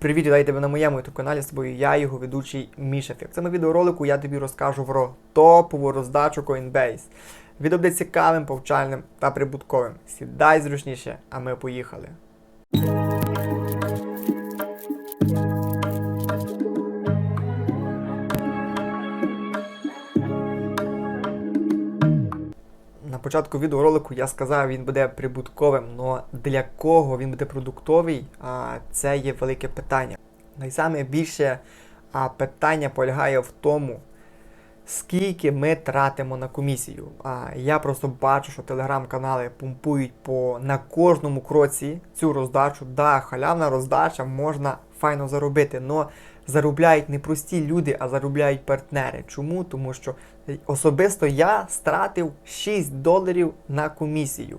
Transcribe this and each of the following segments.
Привіт, вітаю тебе на моєму youtube каналі з тобою я, його ведучий Мішафік. В цьому відеоролику я тобі розкажу про топову роздачу Coinbase. Відео буде цікавим, повчальним та прибутковим. Сідай зручніше, а ми поїхали. Початку відеоролику я сказав, він буде прибутковим, але для кого він буде продуктовий, це є велике питання. Найсаме більше питання полягає в тому, скільки ми тратимо на комісію. Я просто бачу, що телеграм-канали помпують по на кожному кроці цю роздачу. Да, халявна роздача можна файно заробити, але заробляють не прості люди, а заробляють партнери. Чому? Тому що особисто я стратив 6 доларів на комісію.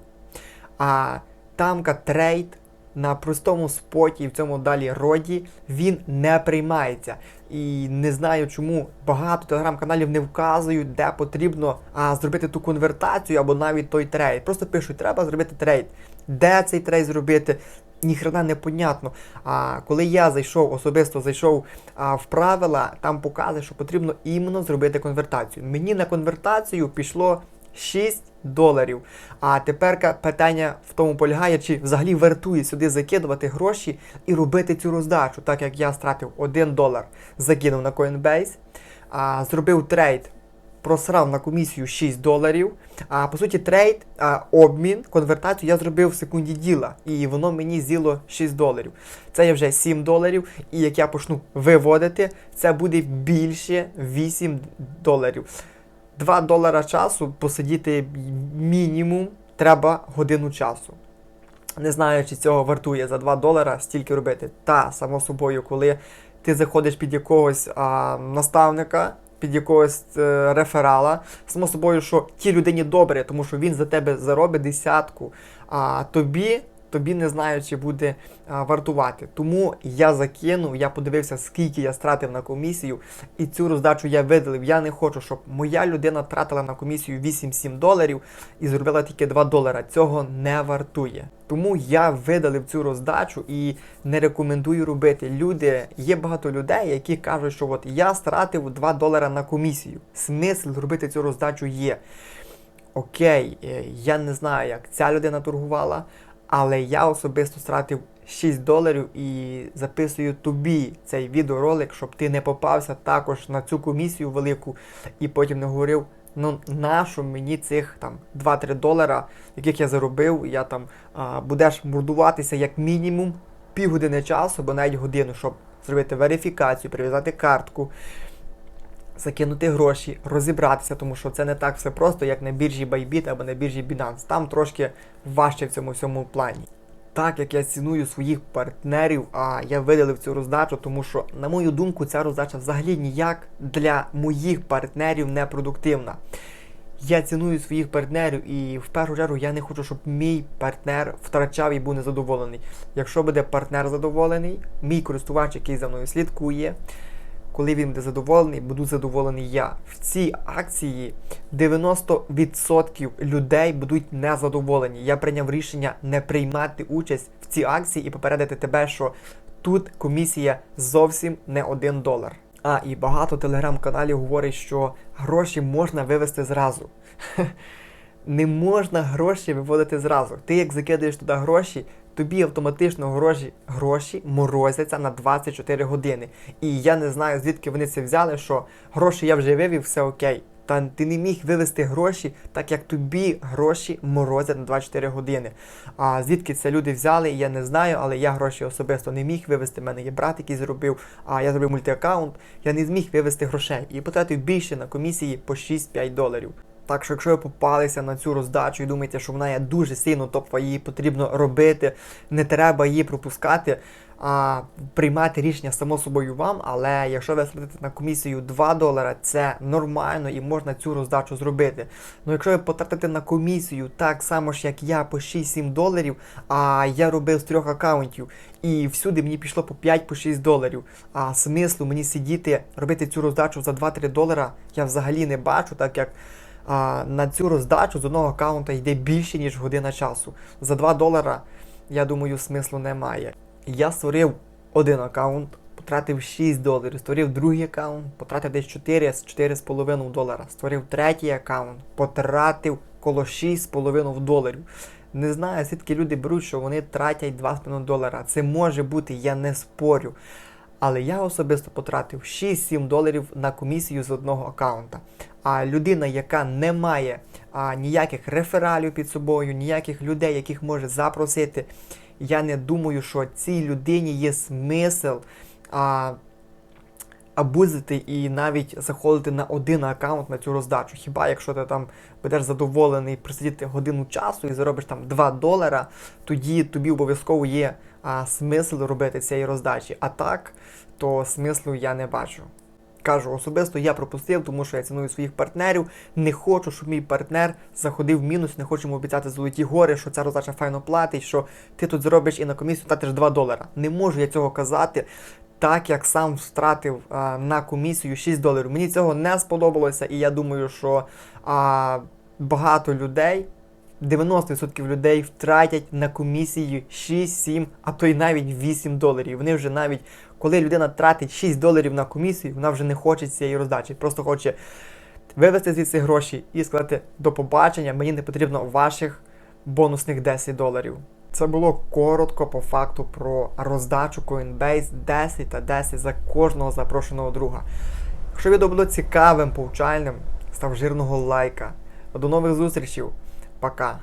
А тамка трейд на простому споті і в цьому далі роді він не приймається. І не знаю, чому багато телеграм-каналів не вказують, де потрібно а, зробити ту конвертацію або навіть той трейд. Просто пишуть, треба зробити трейд. Де цей трейд зробити? Ніхрена непонятно. А коли я зайшов, особисто зайшов а, в правила, там показує, що потрібно іменно зробити конвертацію. Мені на конвертацію пішло 6 доларів. А тепер питання в тому полягає, чи взагалі вартує сюди закидувати гроші і робити цю роздачу, так як я стратив 1 долар, закинув на Coinbase, а, зробив трейд. Просрав на комісію 6 доларів. А по суті, трейд, а, обмін, конвертацію я зробив в секунді діла, і воно мені з'їло 6 доларів. Це є вже 7 доларів. І як я почну виводити, це буде більше 8 доларів. 2 долара часу посидіти мінімум треба годину часу. Не знаю, чи цього вартує за 2 долара стільки робити. Та, само собою, коли ти заходиш під якогось а, наставника, під якогось е, реферала, само собою, що ті людині добре, тому що він за тебе заробить десятку, а тобі. Тобі не знаю, чи буде а, вартувати. Тому я закинув, я подивився, скільки я стратив на комісію, і цю роздачу я видалив. Я не хочу, щоб моя людина тратила на комісію 8-7 доларів і зробила тільки 2 долара. Цього не вартує. Тому я видалив цю роздачу і не рекомендую робити. Люди, є багато людей, які кажуть, що от я стратив 2 долара на комісію. Смисл робити цю роздачу є. Окей, е, я не знаю, як ця людина торгувала. Але я особисто стратив 6 доларів і записую тобі цей відеоролик, щоб ти не попався також на цю комісію велику і потім не говорив, ну нащо мені цих там 2-3 долара, яких я заробив, я там а, будеш мордуватися як мінімум півгодини часу, або навіть годину, щоб зробити верифікацію, прив'язати картку. Закинути гроші, розібратися, тому що це не так все просто, як на біржі Bybit або на біржі Binance. Там трошки важче в цьому всьому плані. Так як я ціную своїх партнерів, а я видалив цю роздачу, тому що, на мою думку, ця роздача взагалі ніяк для моїх партнерів не продуктивна. Я ціную своїх партнерів і в першу чергу я не хочу, щоб мій партнер втрачав і був незадоволений. Якщо буде партнер задоволений, мій користувач, який за мною слідкує, коли він буде задоволений, буду задоволений я. В цій акції 90% людей будуть незадоволені. Я прийняв рішення не приймати участь в цій акції і попередити тебе, що тут комісія зовсім не 1 долар. А, і багато телеграм-каналів говорять, що гроші можна вивести зразу. Не можна гроші виводити зразу. Ти як закидаєш туди гроші, тобі автоматично гроші, гроші морозяться на 24 години. І я не знаю, звідки вони це взяли, що гроші я вже вивів, все окей. Та ти не міг вивести гроші, так як тобі гроші морозять на 24 години. А звідки це люди взяли, я не знаю, але я гроші особисто не міг вивести. У мене є брат, який зробив, а я зробив мультиаккаунт, я не зміг вивести грошей і потратив більше на комісії по 6-5 доларів. Так що, якщо ви попалися на цю роздачу і думаєте, що вона є дуже сильно топова, її потрібно робити, не треба її пропускати, а приймати рішення само собою вам. Але якщо ви сидите на комісію 2 долара, це нормально і можна цю роздачу зробити. Ну якщо ви потратите на комісію так само ж, як я, по 6-7 доларів, а я робив з трьох аккаунтів, і всюди мені пішло по 5-6 доларів. А смислу мені сидіти, робити цю роздачу за 2-3 долара, я взагалі не бачу, так як а, на цю роздачу з одного аккаунта йде більше, ніж година часу. За 2 долара, я думаю, смислу немає. Я створив один аккаунт, потратив 6 доларів, створив другий аккаунт, потратив десь 4 4,5 долара, створив третій аккаунт, потратив коло 6,5 доларів. Не знаю, звідки люди беруть, що вони тратять 2,5 долара. Це може бути, я не спорю. Але я особисто потратив 6-7 доларів на комісію з одного аккаунта. А людина, яка не має а, ніяких рефералів під собою, ніяких людей, яких може запросити, я не думаю, що цій людині є смисл а, абузити і навіть заходити на один аккаунт на цю роздачу. Хіба якщо ти там будеш задоволений присидіти годину часу і заробиш там 2 долара, тоді тобі обов'язково є а, смисл робити цієї роздачі. А так, то смислу я не бачу. Кажу, особисто я пропустив, тому що я ціную своїх партнерів. Не хочу, щоб мій партнер заходив в мінус, не хочу йому обіцяти золоті гори, що ця роздача файно платить, що ти тут заробиш і на комісію тратиш 2 долара. Не можу я цього казати, так як сам втратив а, на комісію 6 доларів. Мені цього не сподобалося, і я думаю, що а, багато людей. 90% людей втратять на комісії 6, 7, а то й навіть 8 доларів. Вони вже навіть, коли людина тратить 6 доларів на комісію, вона вже не хоче цієї роздачі. Просто хоче вивести звідси гроші і сказати до побачення, мені не потрібно ваших бонусних 10 доларів. Це було коротко по факту про роздачу Coinbase 10 та 10 за кожного запрошеного друга. Якщо відео було цікавим, повчальним, став жирного лайка. До нових зустрічей! Пока.